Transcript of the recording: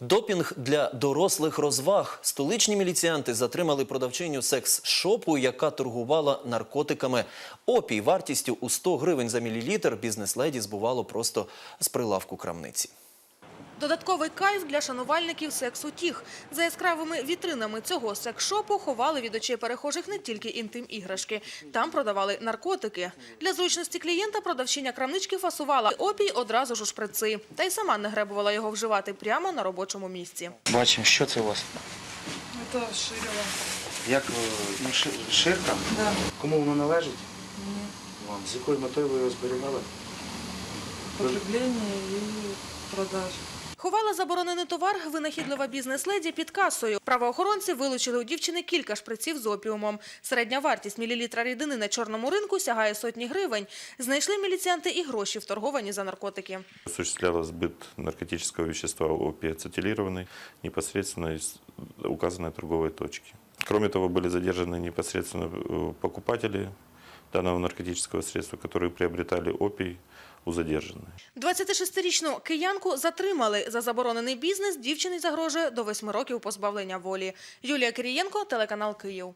Допінг для дорослих розваг. Столичні міліціянти затримали продавчиню секс-шопу, яка торгувала наркотиками. Опій вартістю у 100 гривень за мілілітр бізнес-леді збувало просто з прилавку крамниці. Додатковий кайф для шанувальників сексу-тіх. За яскравими вітринами цього секс-шопу ховали від очей перехожих не тільки інтим-іграшки. Там продавали наркотики. Для зручності клієнта продавчиня крамнички фасувала опій одразу ж у шприци. Та й сама не гребувала його вживати прямо на робочому місці. Бачимо, що це у вас? Это ширево. Як е, ну, ши- ширка? Да. Кому воно належить? Вам. З якою метою ви його зберігали? Потребление и продажа. Ховала заборонений товар винахідлива бізнес-леді під касою. Правоохоронці вилучили у дівчини кілька шприців з опіумом. Середня вартість мілілітра рідини на чорному ринку сягає сотні гривень. Знайшли міліціянти і гроші, вторговані за наркотики. Осуществляла сбыт наркотического вещества опий ацетилированный непосредственно из указанной торговой точки. Кроме того, были задержаны непосредственно э, покупатели данного наркотического средства, которые приобретали опий у задержанной. 26-річну киянку затримали. За заборонений бізнес дівчині загрожує до 8 років позбавлення волі. Юлія Кирієнко, телеканал Київ.